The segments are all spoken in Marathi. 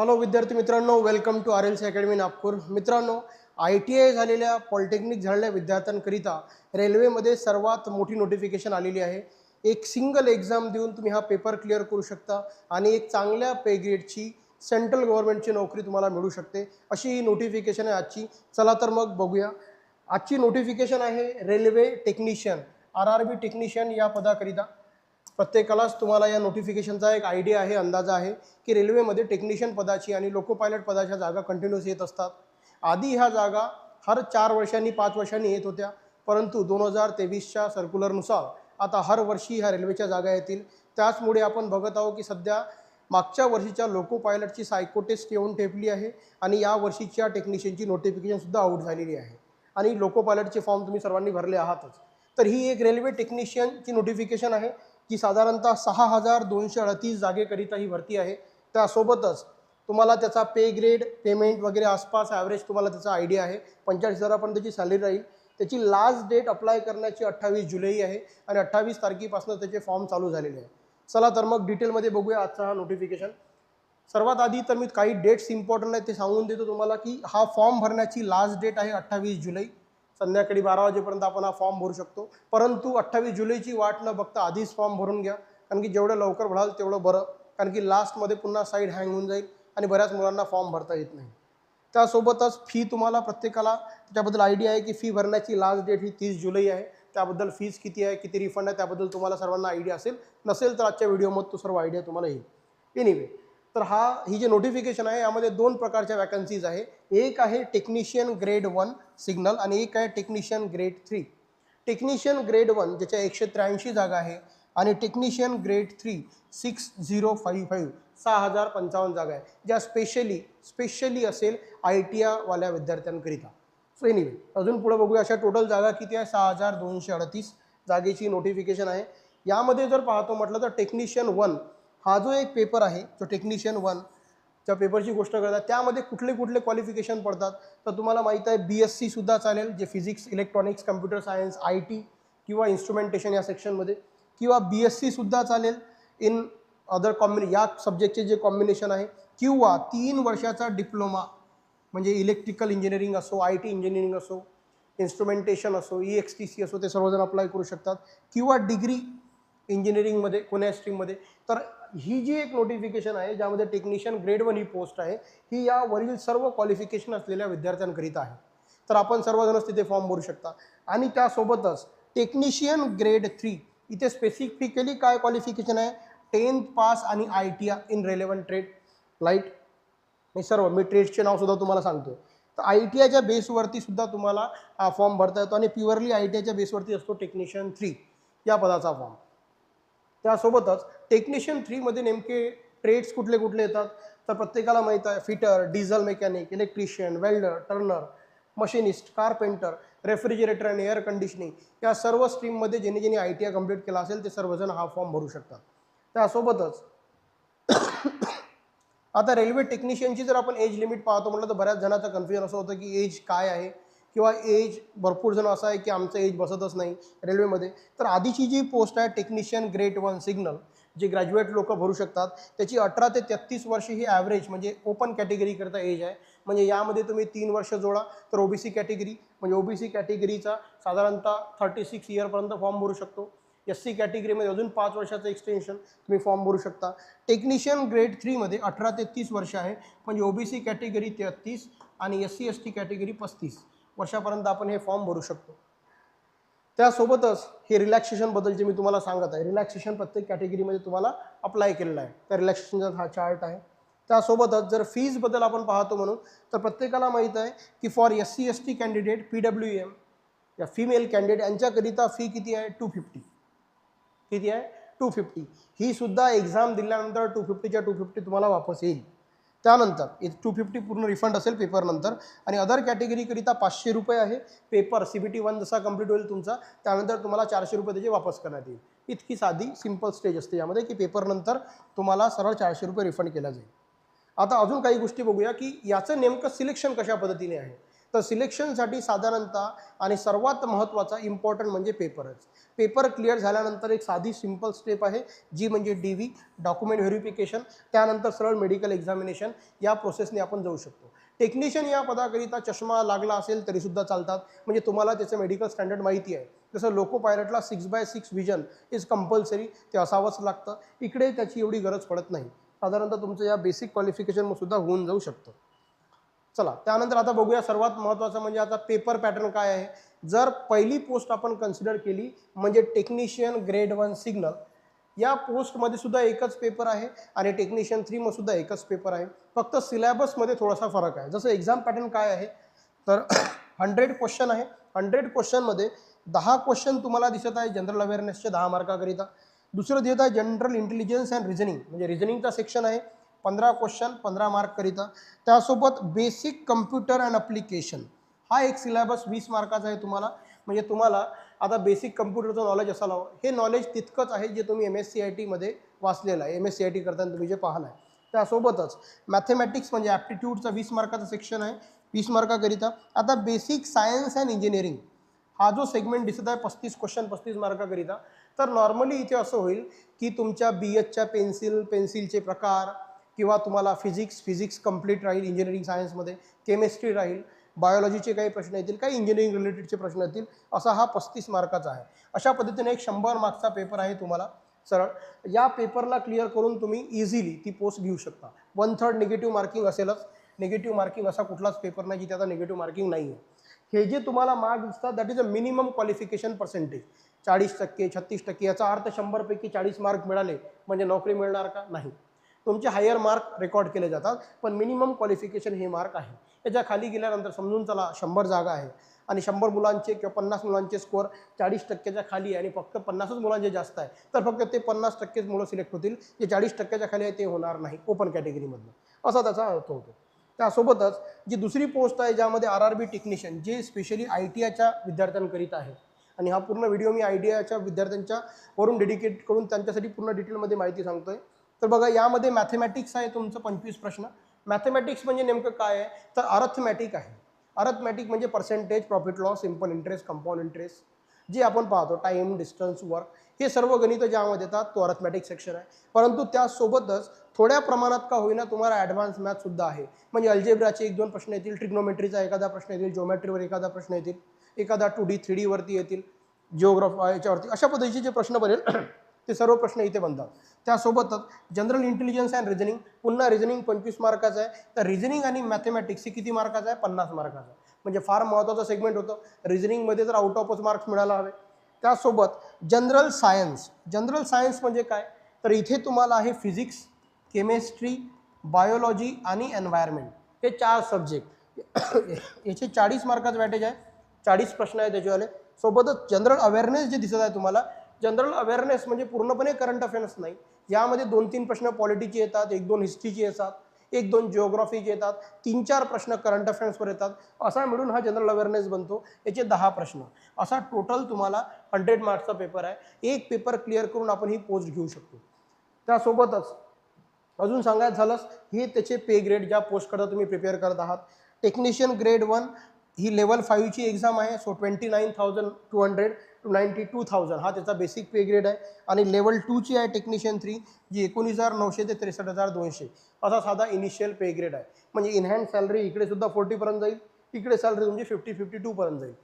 हॅलो विद्यार्थी मित्रांनो welcome to R L C academy Nagpur. मित्रांनो आय टी आय झालेल्या पॉलिटेक्निक झालेल्या विद्यार्थ्यांकरिता रेल्वेमध्ये सर्वात मोठी नोटिफिकेशन आलेली आहे. एक सिंगल एक्झाम देऊन तुम्ही हा पेपर क्लिअर करू शकता आणि एक चांगल्या पे ग्रेडची सेंट्रल गव्हर्नमेंटची नोकरी तुम्हाला मिळू शकते. अशी ही नोटिफिकेशन आहे आजची. चला तर मग बघूया. आजची नोटिफिकेशन आहे railway technician R R B technician या पदाकरिता. प्रत्येकालाच तुम्हाला या नोटिफिकेशनचा एक आयडिया आहे अंदाजा आहे की रेल्वेमध्ये टेक्निशियन पदाची आणि लोको पायलट पदाच्या जागा कंटिन्युअस येत असतात. आधी ह्या जागा हर चार वर्षांनी पाच वर्षांनी येत होत्या. परंतु दोन हजार तेवीसच्या सर्क्युलरनुसार आता हर वर्षी ह्या रेल्वेच्या जागा येतील. त्याचमुळे आपण बघत आहोत की सध्या मागच्या वर्षीच्या लोको पायलटची सायकोटेस्ट येऊन ठेपली आहे आणि या वर्षीच्या टेक्निशियनची नोटिफिकेशनसुद्धा आऊट झालेली आहे. आणि लोको पायलटचे फॉर्म तुम्ही सर्वांनी भरले आहातच. तर ही एक रेल्वे टेक्निशियनची नोटिफिकेशन आहे. की साधारणतः सहा हजार दोनशे अडतीस जागेकरिता ही भरती आहे. त्यासोबतच तुम्हाला त्याचा पे ग्रेड पेमेंट वगैरे आसपास ॲव्हरेज तुम्हाला त्याचा आयडिया आहे. पंचाळीस हजारापर्यंत त्याची सॅलरी राहील. त्याची लास्ट डेट अप्लाय करण्याची अठ्ठावीस जुलै आहे आणि अठ्ठावीस तारखेपासून त्याचे फॉर्म चालू झालेले आहे. चला तर मग डिटेलमध्ये बघूया आजचा हा नोटिफिकेशन सर्वात आधी तर मी काही डेट्स इम्पॉर्टंट आहेत ते सांगून देतो तुम्हाला की हा फॉर्म भरण्याची लास्ट डेट आहे अठ्ठावीस जुलै. संध्याकाळी बारा वाजेपर्यंत आपण हा फॉर्म भरू शकतो. परंतु अठ्ठावीस जुलैची वाट न बघता आधीच फॉर्म भरून घ्या. कारण की जेवढं लवकर भराल तेवढं बरं. कारण की लास्टमध्ये पुन्हा साईड हँग होऊन जाईल आणि बऱ्याच मुलांना फॉर्म भरता येत नाही. त्यासोबतच फी तुम्हाला प्रत्येकाला त्याच्याबद्दल आयडिया आहे की फी भरण्याची लास्ट डेट ही तीस जुलै आहे. त्याबद्दल फीज किती आहे किती रिफंड आहे त्याबद्दल तुम्हाला सर्वांना आयडिया असेल. नसेल तर आजच्या व्हिडिओमध्ये तो सर्व आयडिया तुम्हाला येईल. एनिवे तर हा ही जे नोटिफिकेशन आहे यामध्ये दोन प्रकारच्या वॅकन्सीज आहे. एक आहे टेक्निशियन ग्रेड वन सिग्नल आणि एक आहे technician grade three technician grade one ज्याच्या एकशे त्र्याऐंशी जागा आहे आणि technician grade three six zero five five सहा हजार पंचावन्न जागा आहे. ज्या स्पेशली स्पेशली असेल आय टी आयवाल्या विद्यार्थ्यांकरिता. सो एनिवे अजून पुढे बघूया अशा टोटल जागा किती आहे? सहा हजार दोनशे अडतीस जागेची नोटिफिकेशन आहे. यामध्ये जर पाहतो म्हटलं तर टेक्निशियन वन हा जो एक पेपर आहे जो टेक्निशियन वन ज्या पेपरची गोष्ट करतात त्यामध्ये कुठले कुठले क्वालिफिकेशन पडतात? तर तुम्हाला माहीत आहे बी एस सीसुद्धा चालेल जे physics electronics computer science I T किंवा इन्स्ट्रुमेंटेशन या सेक्शनमध्ये किंवा बी एस सीसुद्धा चालेल इन अदर कॉम्बिने या सब्जेक्टचे जे कॉम्बिनेशन आहे किंवा तीन वर्षाचा डिप्लोमा म्हणजे इलेक्ट्रिकल इंजिनिअरिंग असो आय टी इंजिनिअरिंग असो इन्स्ट्रुमेंटेशन असो ई एक्स टी सी असो ते सर्वजण अप्लाय करू शकतात. किंवा डिग्री इंजिनिअरिंगमध्ये कोण्या स्ट्रीममध्ये तर ही जी एक नोटिफिकेशन आहे ज्यामध्ये टेक्निशियन ग्रेड वन ही पोस्ट आहे ही या वरील सर्व क्वालिफिकेशन असलेल्या विद्यार्थ्यांकरिता आहे. तर आपण सर्वजणच तिथे फॉर्म भरू शकता. आणि त्यासोबतच टेक्निशियन ग्रेड थ्री इथे स्पेसिफिकली काय क्वालिफिकेशन आहे? टेन्थ पास आणि I T R in relevant trade light हे सर्व मी ट्रेडचे नावसुद्धा तुम्हाला सांगतो तर आय टी आयच्या बेसवरती सुद्धा तुम्हाला हा फॉर्म भरता येतो. आणि प्युअरली आय टी आयच्या बेसवरती असतो टेक्निशियन थ्री या पदाचा फॉर्म त्यासोबतच टेक्निशियन थ्रीमध्ये नेमके ट्रेड्स कुठले कुठले येतात? तर प्रत्येकाला माहीत आहे fitter diesel mechanic electrician welder turner machinist carpenter refrigerator आणि एअर कंडिशनिंग या सर्व स्ट्रीममध्ये ज्यांनी ज्यांनी आय टी आय कंप्लीट केला असेल ते सर्वजण हा फॉर्म भरू शकतात. त्यासोबतच आता रेल्वे टेक्निशियनची जर आपण एज लिमिट पाहतो म्हटलं तर बऱ्याच जणांचं कन्फ्युजन असं होतं की एज काय आहे? किंवा एज भरपूर जण असं आहे की आमचं एज बसतच नाही रेल्वेमध्ये. तर आधीची जी पोस्ट आहे टेक्निशियन ग्रेट वन सिग्नल जे ग्रॅज्युएट लोक भरू शकतात त्याची अठरा ते तेहत्तीस वर्ष ही ॲव्हरेज म्हणजे ओपन कॅटेगरीकरता एज आहे. म्हणजे यामध्ये तुम्ही तीन वर्ष जोडा तर ओबीसी कॅटेगरी म्हणजे ओबीसी कॅटेगरीचा साधारणतः थर्टी सिक्स इयरपर्यंत फॉर्म भरू शकतो. एस सी कॅटेगरीमध्ये अजून पाच वर्षाचं एक्सटेन्शन तुम्ही फॉर्म भरू शकता. टेक्निशियन ग्रेड थ्रीमध्ये अठरा ते तीस वर्ष आहे. म्हणजे ओबीसी कॅटेगरी तेहत्तीस आणि S C S T category पस्तीस. वर्षापर्यंत आपण हे फॉर्म भरू शकतो. त्यासोबतच हे रिलॅक्सेशनबद्दल जे मी तुम्हाला सांगत आहे रिलॅक्सेशन प्रत्येक कॅटेगरीमध्ये तुम्हाला अप्लाय केलेलं आहे. त्या रिलॅक्सेशनचा हा चार्ट आहे. त्यासोबतच जर फीजबद्दल आपण पाहतो म्हणून तर प्रत्येकाला माहीत आहे की for S C S T candidate P W M या फिमेल कॅन्डिडेट यांच्याकरिता फी किती आहे? टू फिफ्टी किती आहे? टू फिफ्टी ही सुद्धा एक्झाम दिल्यानंतर टू फिफ्टीच्या टू फिफ्टी तुम्हाला वापस येईल. त्यानंतर टू फिफ्टी पूर्ण रिफंड असेल पेपरनंतर आणि अदर कॅटेगरीकरिता पाचशे रुपये आहे paper C B T one जसा कंप्लीट होईल तुमचा त्यानंतर तुम्हाला चारशे रुपये त्याचे वापस करण्यात येईल. इतकी साधी सिंपल स्टेज असते यामध्ये की पेपरनंतर तुम्हाला सरळ चारशे रुपये रिफंड केला जाईल. आता अजून काही गोष्टी बघूया की याचं नेमकं सिलेक्शन कशा पद्धतीने आहे. तर सिलेक्शनसाठी साधारणतः आणि सर्वात महत्त्वाचा इम्पॉर्टंट म्हणजे पेपरच. पेपर क्लिअर झाल्यानंतर एक साधी सिंपल स्टेप आहे जी म्हणजे डी व्ही डॉक्युमेंट व्हेरिफिकेशन त्यानंतर सरळ मेडिकल एक्झामिनेशन या प्रोसेसने आपण जाऊ शकतो. टेक्निशियन या पदाकरिता चष्मा लागला असेल तरीसुद्धा चालतात. म्हणजे तुम्हाला त्याचं मेडिकल स्टँडर्ड माहिती आहे. जसं loco पायलटला six by six vision is compulsory ते असावंच लागतं. इकडे त्याची एवढी गरज पडत नाही. साधारणतः तुमचं या बेसिक क्वालिफिकेशन सुद्धा होऊन जाऊ शकतं. चला त्यानंतर आता बघूया सर्वात महत्त्वाचं म्हणजे आता पेपर पॅटर्न काय आहे. जर पहिली पोस्ट आपण कन्सिडर केली म्हणजे टेक्निशियन ग्रेड वन सिग्नल या पोस्टमध्ये सुद्धा एकच पेपर आहे आणि टेक्निशियन थ्रीमध्ये सुद्धा एकच पेपर आहे. फक्त सिलेबसमध्ये थोडासा फरक आहे. जसं एक्झाम पॅटर्न काय आहे तर हंड्रेड क्वेश्चन आहे. हंड्रेड क्वेश्चनमध्ये दहा क्वेश्चन तुम्हाला दिसत आहे जनरल अवेअरनेसचे दहा मार्काकरिता दुसरं देत आहे जनरल इंटेलिजन्स अँड रिझनिंग म्हणजे रिझनिंगचा सेक्शन आहे. पंधरा क्वेश्चन पंधरा मार्ककरिता त्यासोबत बेसिक कम्प्युटर अँड अप्लिकेशन हा एक सिलेबस वीस मार्काचा आहे तुम्हाला. म्हणजे तुम्हाला आता बेसिक कम्प्युटरचं नॉलेज असायला हवं. हे नॉलेज तितकंच आहे जे तुम्ही एम एस सी आय टीमध्ये वाचलेलं आहे. M S C I T करताना तुम्ही जे पाहिलं आहे त्यासोबतच मॅथेमॅटिक्स म्हणजे ॲप्टिट्यूडचा वीस मार्काचा सेक्शन आहे. वीस मार्काकरिता आता बेसिक सायन्स अँड इंजिनिअरिंग हा जो सेगमेंट दिसत आहे पस्तीस क्वेश्चन पस्तीस मार्काकरिता तर नॉर्मली इथे असं होईल की तुमच्या बी एचच्या पेन्सिल पेन्सिलचे प्रकार किंवा तुम्हाला फिजिक्स फिजिक्स कंप्लीट राहील इंजिनिअरिंग सायन्समध्ये केमिस्ट्री राहील बायोलॉजीचे काही प्रश्न येतील काही इंजिनिअरिंग रिलेटेडचे प्रश्न येतील असा हा पस्तीस मार्काचा आहे. अशा पद्धतीने एक शंभर मार्क्सचा पेपर आहे तुम्हाला सरळ. या पेपरला क्लिअर करून तुम्ही इझिली ती पोस्ट घेऊ शकता. वन थर्ड निगेटिव्ह मार्किंग असेलच. निगेटिव्ह मार्किंग असा कुठलाच पेपर नाही जिथे आता निगेटिव्ह मार्किंग नाही आहे हे जे तुम्हाला मार्क्स दिसतात that is a minimum qualification percentage चाळीस टक्के छत्तीस टक्के याचा अर्थ शंभरपैकी चाळीस मार्क मिळाले म्हणजे नोकरी मिळणार का? नाही. तुमचे हायर मार्क रेकॉर्ड केले जातात पण मिनिमम क्वालिफिकेशन हे मार्क आहे. त्याच्याखाली गेल्यानंतर समजून चला शंभर जागा आहे. आणि शंभर मुलांचे किंवा पन्नास मुलांचे स्कोअर चाळीस टक्क्याच्या खाली आहे आणि फक्त पन्नासच मुलांचे जास्त आहे. तर फक्त ते पन्नास टक्केच मुलं सिलेक्ट होतील. जे चाळीस टक्क्याच्या खाली आहे ते होणार नाही ओपन कॅटेगरीमधनं असा त्याचा अर्थ होतो. त्यासोबतच जी दुसरी पोस्ट आहे ज्यामध्ये आर आर बी टेक्निशियन जे स्पेशली आय टी आयच्या विद्यार्थ्यांकरिता आहे. आणि हा पूर्ण व्हिडिओ मी आय टी आयच्या विद्यार्थ्यांच्या वरून डेडिकेट करून त्यांच्यासाठी पूर्ण डिटेलमध्ये माहिती सांगतोय. तर बघा यामध्ये मॅथेमॅटिक्स आहे तुमचं पंचवीस प्रश्न. मॅथेमॅटिक्स म्हणजे नेमकं काय आहे? तर अरथमॅटिक आहे. अरथमॅटिक म्हणजे percentage profit loss simple interest compound interest जे आपण पाहतो टाईम डिस्टन्स वर्क हे सर्व गणितं ज्यामध्ये येतात तो अरथमॅटिक सेक्शन आहे. परंतु त्यासोबतच थोड्या प्रमाणात का होईना तुम्हाला ॲडव्हान्स मॅथसुद्धा आहे. म्हणजे अल्जेब्राचे एक दोन प्रश्न येतील ट्रिग्नोमेट्रीचा एखादा प्रश्न येतील जोमॅट्रीवर एखादा प्रश्न येतील एखादा टू डी थ्री डीवरती येतील जिओग्राफ याच्यावरती अशा पद्धतीचे जे प्रश्न बनेल ते सर्व प्रश्न इथे बनतात. त्यासोबतच जनरल इंटेलिजन्स अँड रिझनिंग पुन्हा रिझनिंग पंचवीस मार्काचं आहे. तर रिझनिंग आणि मॅथमॅटिक्स हे किती मार्काचं आहे? पन्नास मार्काचं म्हणजे फार महत्त्वाचं सेगमेंट होतं. रिझनिंगमध्ये तर आउट ऑफच मार्क्स मिळायला हवे. त्यासोबत जनरल सायन्स जनरल सायन्स म्हणजे काय? तर इथे तुम्हाला आहे फिजिक्स केमिस्ट्री बायोलॉजी आणि एन्व्हायरमेंट हे चार सब्जेक्ट याचे चाळीस मार्काचं वॅटेज आहे. चाळीस प्रश्न आहे त्याच्यावाले. सोबतच जनरल अवेअरनेस जे दिसत आहे तुम्हाला जनरल अवेअरनेस म्हणजे पूर्णपणे करंट अफेअर्स नाही. यामध्ये दोन तीन प्रश्न पॉलिटीचे येतात एक दोन हिस्ट्रीचे येतात एक दोन जिओग्राफीचे येतात तीन चार प्रश्न करंट अफेअर्सवर येतात. असा मिळून हा जनरल अवेअरनेस बनतो. याचे दहा प्रश्न. असा टोटल तुम्हाला हंड्रेड मार्क्सचा पेपर आहे. एक पेपर क्लिअर करून आपण ही पोस्ट घेऊ शकतो. त्यासोबतच अजून सांगायचं झालंच हे त्याचे पे ग्रेड ज्या पोस्टकडं तुम्ही प्रिपेअर करत आहात. टेक्निशियन ग्रेड वन ही लेवल फाईव्हची एक्झाम आहे. So twenty nine thousand two hundred to ninety two thousand हा त्याचा बेसिक पे ग्रेड आहे. आणि लेवल टूची आहे टेक्निशियन थ्री जी एकोणीस हजार नऊशे ते त्रेसष्ट हजार दोनशे. असा साधा इनिशियल पे ग्रेड आहे. म्हणजे इनहँड सॅलरी इकडे सुद्धा फोर्टीपर्यंत जाईल. इकडे सॅलरी तुमची फिफ्टी फिफ्टी टूपर्यंत जाईल.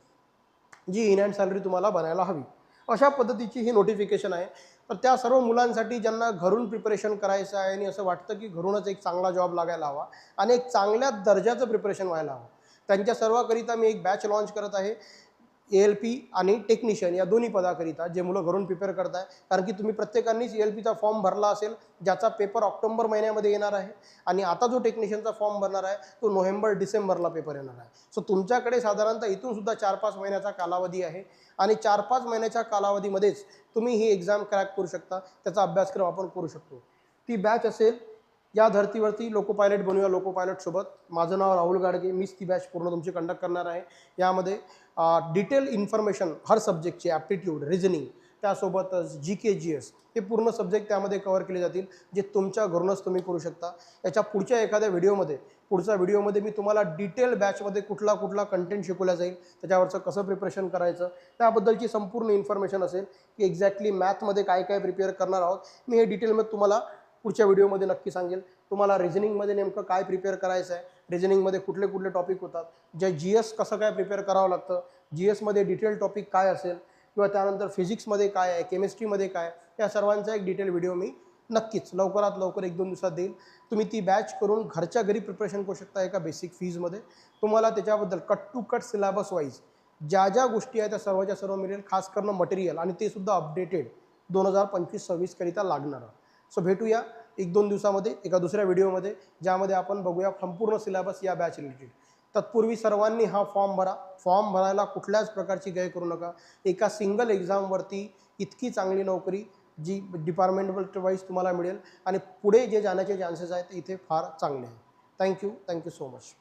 जी इनहँड सॅलरी तुम्हाला बनायला हवी. अशा पद्धतीची ही नोटिफिकेशन आहे. तर त्या सर्व मुलांसाठी ज्यांना घरून प्रिपरेशन करायचं आहे आणि असं वाटतं की घरूनच एक चांगला जॉब लागायला हवा आणि एक चांगल्या दर्जाचं प्रिपरेशन व्हायला हवं. त्यांच्या सर्वाकरिता मी एक बॅच लॉन्च करत आहे. ए एल पी आणि टेक्निशियन या दोन्ही पदाकरिता जे मुलं घरून प्रिपेअर करताय. कारण की तुम्ही प्रत्येकानेच ए एल पीचा फॉर्म भरला असेल ज्याचा पेपर ऑक्टोबर महिन्यामध्ये येणार आहे. आणि आता जो टेक्निशियनचा फॉर्म भरणार आहे तो नोव्हेंबर डिसेंबरला पेपर येणार आहे. सो तुमच्याकडे साधारणतः इथून सुद्धा चार पाच महिन्याचा कालावधी आहे. आणि चार पाच महिन्याच्या कालावधीमध्येच तुम्ही ही एक्झाम क्रॅक करू शकता. त्याचा अभ्यासक्रम आपण करू शकतो. ती बॅच असेल या धर्तीवरती लोको पायलट बनवूया लोको पायलटसोबत माझं नाव राहुल गाडगे. मीच ती बॅच पूर्ण तुमची कंडक्ट करणार आहे. यामध्ये डिटेल इन्फॉर्मेशन हर सब्जेक्टचे ॲप्टिट्यूड रिझनिंग त्यासोबतच जी के जी एस हे पूर्ण सब्जेक्ट त्यामध्ये कवर केले जातील जे तुमच्या घरूनच तुम्ही करू शकता. याच्या पुढच्या एखाद्या व्हिडिओमध्ये पुढच्या व्हिडिओमध्ये मी तुम्हाला डिटेल बॅचमध्ये कुठला कुठला कंटेंट शिकवला जाईल त्याच्यावरचं कसं प्रिपरेशन करायचं त्याबद्दलची संपूर्ण इन्फॉर्मेशन असेल की एक्झॅक्टली मॅथमध्ये काय काय प्रिपेअर करणार आहोत. मी हे डिटेलमध्ये तुम्हाला पुढच्या व्हिडिओमध्ये नक्की सांगेल. तुम्हाला रिझनिंगमध्ये नेमकं काय प्रिपेअर करायचं आहे? रिझनिंगमध्ये कुठले कुठले टॉपिक होतात? जे जी एस कसं काय प्रिपेअर करावं लागतं? जी एसमध्ये डिटेल टॉपिक काय असेल? किंवा त्यानंतर फिजिक्समध्ये काय आहे? केमिस्ट्रीमध्ये काय या सर्वांचा एक डिटेल व्हिडिओ मी नक्कीच लवकरात लवकर एक दोन दिवसात देईल. तुम्ही ती बॅच करून घरच्या घरी प्रिपरेशन करू शकता एका बेसिक फीजमध्ये तुम्हाला त्याच्याबद्दल cut to cut syllabus wise ज्या ज्या गोष्टी आहेत त्या सर्वच्या सर्व मिळेल खास करणं मटेरियल आणि ते सुद्धा अपडेटेड दोन हजार पंचवीस सव्वीसकरिता लागणारं. सो भेटूया एक दोन दिवसामध्ये एका दुसऱ्या व्हिडिओमध्ये ज्यामध्ये आपण बघूया संपूर्ण सिलेबस या बॅच रिलेटेड तत्पूर्वी सर्वांनी हा फॉर्म भरा. फॉर्म भरायला कुठल्याच प्रकारची गय करू नका. एका सिंगल एक्झामवरती इतकी चांगली नोकरी जी डिपार्टमेंट वाईज तुम्हाला मिळेल. आणि पुढे जे जाण्याचे चान्सेस आहेत इथे फार चांगले आहेत थँक्यू थँक्यू सो मच